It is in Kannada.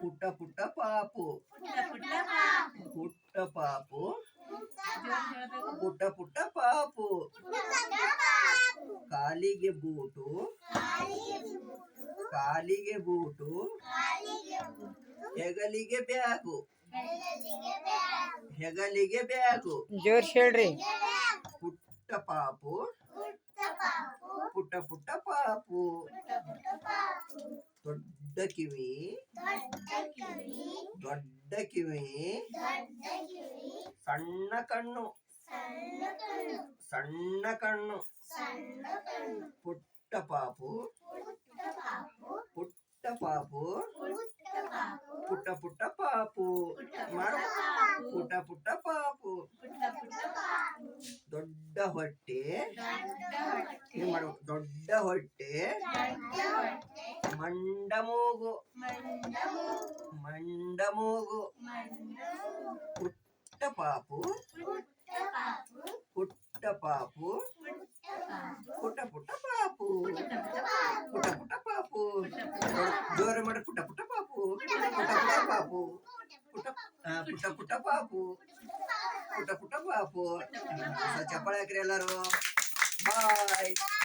ಪುಟ್ಟ ಪುಟ್ಟ ಪಾಪು ಪುಟ್ಟ ಪಾಪು ಪುಟ್ಟ ಪುಟ್ಟ ಪಾಪು ಕಾಲಿಗೆ ಬೂಟು ಕಾಲಿಗೆ ಬೂಟು ಹೆಗಲಿಗೆ ಬ್ಯಾಗು ಹೆಗಲಿಗೆ ಬ್ಯಾಗು ಜೋರ್ಸ್ ಹೇಳ್ರಿ ಪುಟ್ಟ ಪಾಪು ಪುಟ್ಟ ಪುಟ್ಟ ದೊಡ್ಡ ಕಿವಿ. ದೊಡ್ಡ ಕಿವಿ. ಸಣ್ಣ ಕಣ್ಣು. ಸಣ್ಣ ಕಣ್ಣು. ಪುಟ್ಟ ಪಾಪು. ಪುಟ್ಟ ಪಾಪು. ಪುಟ್ಟ ಪುಟ್ಟ ಪಾಪು. ಮಾಡು. ಪುಟ್ಟ ಪುಟ್ಟ ಪಾಪು. ದೊಡ್ಡ ಹೊಟ್ಟೆ. ಏನ್ ಮಾಡು? ದೊಡ್ಡ ಹೊಟ್ಟೆ. మండమూగు. మండమూగు. పుట్టపాపు. పుట్టపాపు. పుట్ట పుట్ట పాపు పుట్ట పుట్ట పాపు జోరు మడ పుట్ట పుట్ట పాపు పుట్ట పుట్ట పాపు పుట్ట పుట్ట పుట్ట పాపు పుట్ట పుట్ట పాపు చెప్పడానికి వెళ్ళారు బాయ్.